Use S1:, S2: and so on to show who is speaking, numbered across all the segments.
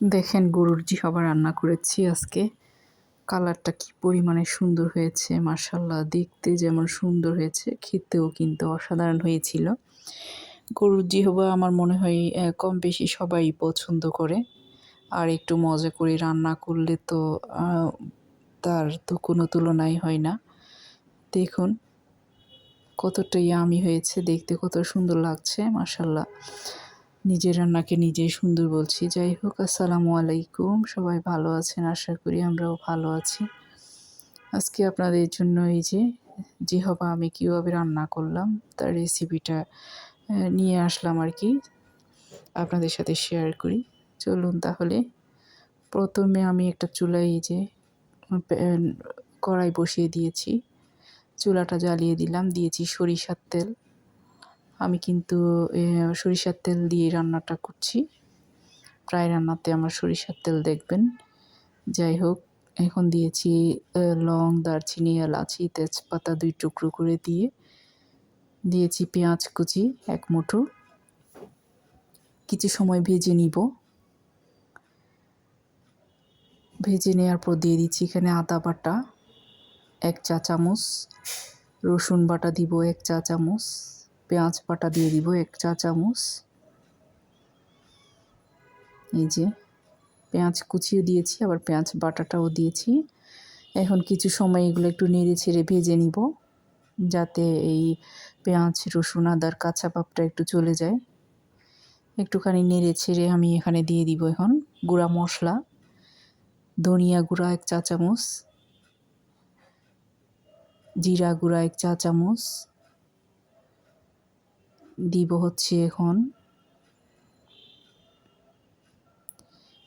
S1: দেখেন গরুর জিহবা রান্না করেছি আজকে। কালারটা কি পরিমাণে সুন্দর হয়েছে মার্শাল্লাহ দেখতে যেমন সুন্দর হয়েছে, খেতেও কিন্তু অসাধারণ হয়েছিল। গরুর জিহবা আমার মনে হয় কম বেশি সবাই পছন্দ করে। আর একটু মজা করে রান্না করলে তো তার তো কোনো তুলনাই হয় না। দেখুন কতটা ইয়ামি হয়েছে, দেখতে কত সুন্দর লাগছে মার্শাল্লাহ নিজের রান্নাকে নিজেই সুন্দর বলছি। যাই হোক, আসসালামু আলাইকুম। সবাই ভালো আছেন? আশা করি আমরাও ভালো আছি। আজকে আপনাদের জন্য এই যে যে হবা আমি কীভাবে রান্না করলাম, তার রেসিপিটা নিয়ে আসলাম আর কি। আপনাদের সাথে শেয়ার করি। চলুন তাহলে। প্রথমে আমি একটা চুলায় এই যে কড়াই বসিয়ে দিয়েছি। চুলাটা জ্বালিয়ে দিলাম। দিয়েছি সরিষার তেল। আমি কিন্তু সরিষার তেল দিয়ে রান্নাটা করছি। প্রায় রান্নাতে আমার সরিষার তেল দেখবেন। যাই হোক, এখন দিয়েছি লং, দারচিনি, এলাচি, তেজপাতা দুই টুকরো করে দিয়ে দিয়েছি পেঁয়াজ কুচি, এক মুঠো। কিছু সময় ভেজে নিব। ভেজে নেওয়ার পর দিয়ে দিচ্ছি এখানে আদা বাটা, এক চা চামচ রসুন বাটা দিব এক চা চামচ পেঁয়াজ বাটা দিয়ে দিব, এক চা চামচ। এই যে, পেঁয়াজ কুচিও দিয়েছি, আবার পেঁয়াজ বাটাটাও দিয়েছি। এখন কিছু সময় এগুলো একটু নেড়ে ছেড়ে ভেজে নিব, যাতে এই পেঁয়াজ, রসুন, আদার কাঁচা ভাবটা একটু চলে যায়। একটুখানি নেড়ে ছেড়ে আমি এখানে দিয়ে দিব এখন গুঁড়া মশলা, ধনিয়া গুঁড়া এক চা চামচ, জিরা গুঁড়া এক চা চামচ দিব হচ্ছে এখন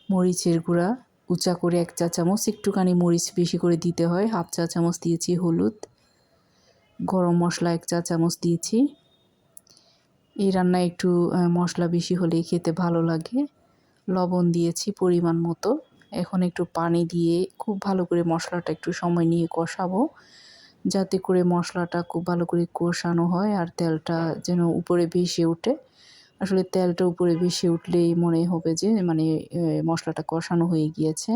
S1: মরিচের গুঁড়া। উঁচা করে এক চা চামচ, একটুখানি মরিচ বেশি করে দিতে হয়। হাফ চা চামচ দিয়েছি হলুদ। গরম মশলা এক চা চামচ দিয়েছি। এই রান্নায় একটু মশলা বেশি হলেই খেতে ভালো লাগে। লবণ দিয়েছি পরিমাণ মতো। এখন একটু পানি দিয়ে খুব ভালো করে মশলাটা একটু সময় নিয়ে কষাবো। যাতে করে মশলাটা খুব ভালো করে কষানো হয় আর তেলটা যেন উপরে ভেসে ওঠে। আসলে তেলটা উপরে ভেসে উঠলেই মনে হবে যে মানে মশলাটা কষানো হয়ে গিয়েছে।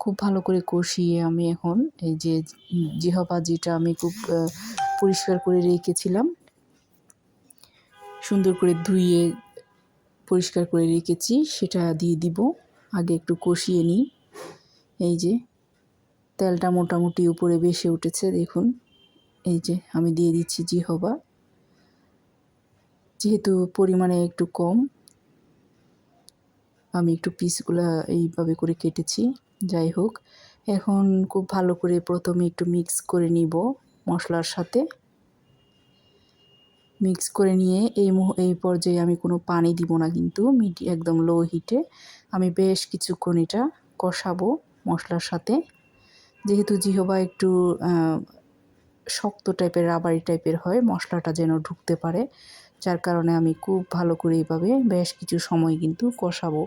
S1: খুব ভালো করে কষিয়ে আমি এখন এই যে জিহা ভাজিটা আমি খুব পরিষ্কার করে রেখেছিলাম, সুন্দর করে ধুয়ে পরিষ্কার করে রেখেছি, সেটা দিয়ে দিব। আগে একটু কষিয়ে নিই। এই যে তেলটা মোটামুটি উপরে বেশি উঠেছে, দেখুন। এই যে আমি দিয়ে দিচ্ছি জিহবা। যেহেতু পরিমাণে একটু কম, আমি একটু পিসগুলা এইভাবে করে কেটেছি, যাই হোক। এখন খুব ভালো করে প্রথমে একটু মিক্স করে নিব মশলার সাথে। মিক্স করে নিয়ে এই এই পর্যায়ে আমি কোনো পানি দিব না কিন্তু মিডি একদম লো হিটে আমি বেশ কিছুক্ষণ এটা কষাবো মশলার সাথে। যেহেতু জিহবা একটু শক্ত টাইপের, রাবারি টাইপের হয়, মশলাটা যেন ঢুকতে পারে। যার কারণে আমি খুব ভালো করে এইভাবে বেশ কিছু সময় কিন্তু কষাবো।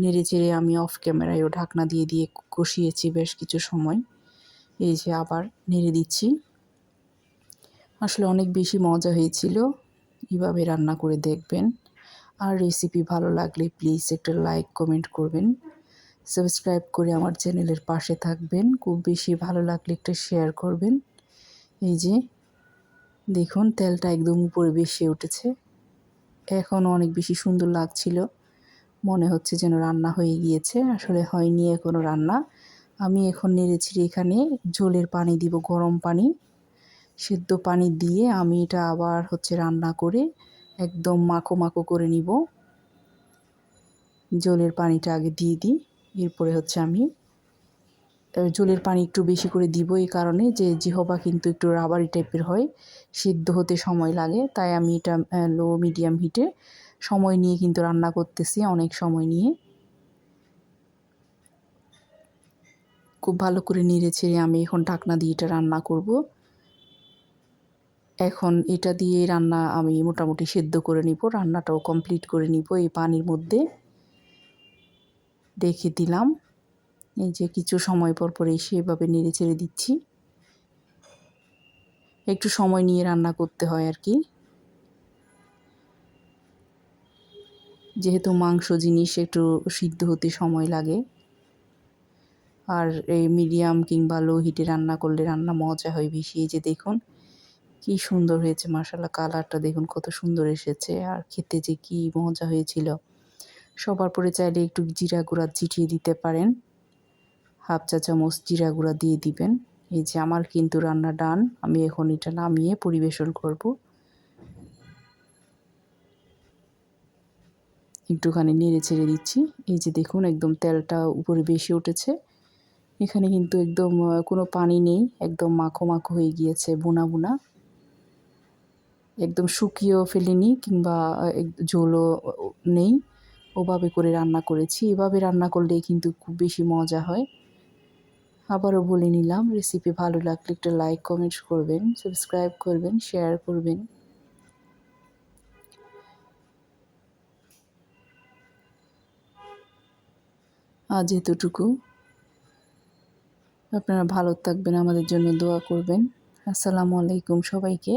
S1: নেড়ে চেড়ে আমি অফ ক্যামেরায়ও ঢাকনা দিয়ে দিয়ে কষিয়েছি বেশ কিছু সময়। এই যে আবার নেড়ে দিচ্ছি। আসলে অনেক বেশি মজা হয়েছিল। এভাবে রান্না করে দেখবেন। আর রেসিপি ভালো লাগলে প্লিজ একটা লাইক কমেন্ট করবেন। সাবস্ক্রাইব করে আমার চ্যানেলের পাশে থাকবেন। খুব বেশি ভালো লাগলে একটা শেয়ার করবেন। এই যে, দেখুন তেলটা একদম উপরে বেশি উঠেছে। এখন অনেক বেশি সুন্দর লাগছিল। মনে হচ্ছে যেন রান্না হয়ে গিয়েছে। আসলে হয়নি এখনও রান্না। আমি এখন নেড়েছি এখানে জলের পানি দিব, গরম পানি। সেদ্ধ পানি দিয়ে আমি এটা আবার হচ্ছে রান্না করে একদম মাখো মাখো করে নিব। জলের পানিটা আগে দিয়ে দিই। এরপরে হচ্ছে আমি জলের পানি একটু বেশি করে দিব এই কারণে যে জিহবা কিন্তু একটু রাবারি টাইপের হয়, সিদ্ধ হতে সময় লাগে। তাই আমি এটা লো মিডিয়াম হিটে সময় নিয়ে কিন্তু রান্না করতেছি, অনেক সময় নিয়ে। খুব ভালো করে নেড়ে ছেড়ে আমি এখন ঢাকনা দিয়ে এটা রান্না করব। এখন এটা দিয়ে রান্না আমি মোটামুটি সেদ্ধ করে নিব, রান্নাটাও কমপ্লিট করে নিব এই পানির মধ্যে। রেখে দিলাম। এই যে কিছু সময় পর পর এসে এভাবে নেড়ে ছেড়ে দিচ্ছি। একটু সময় নিয়ে রান্না করতে হয় আর কি। যেহেতু মাংস জিনিস একটু সিদ্ধ হতে সময় লাগে। আর এই মিডিয়াম কিংবা লো হিটে রান্না করলে রান্না মজা হয় বেশি। এই যে দেখুন, কি সুন্দর হয়েছে মশালা কালারটা দেখুন কত সুন্দর এসেছে। আর খেতে যে কি মজা হয়েছিল। সবার পরে চাইলে একটু জিরা গুঁড়া ছিটিয়ে দিতে পারেন। হাফ চা চামচ জিরা গুঁড়া দিয়ে দিবেন। এই যে আমার কিন্তু রান্না ডান, আমি এখন এটা নামিয়ে পরিবেশন করব। একটুখানি নেড়ে ছেড়ে দিচ্ছি। এই যে দেখুন, একদম তেলটা উপরে বেশি উঠেছে। এখানে কিন্তু একদম কোনো পানি নেই। একদম মাখো মাখো হয়ে গিয়েছে, বোনা বোনা। একদম শুকিয়েও ফেলিনি কিংবা ঝোলও নেই। ওভাবে করে রান্না করেছি। এভাবে রান্না করলেই কিন্তু খুব বেশি মজা হয়। আবারও বলে নিলাম রেসিপি ভালো লাগলে একটা লাইক কমেন্ট করবেন সাবস্ক্রাইব করবেন শেয়ার করবেন। আজ এতটুকু। আপনারা ভালো থাকবেন, আমাদের জন্য দোয়া করবেন। আসসালামু আলাইকুম সবাইকে।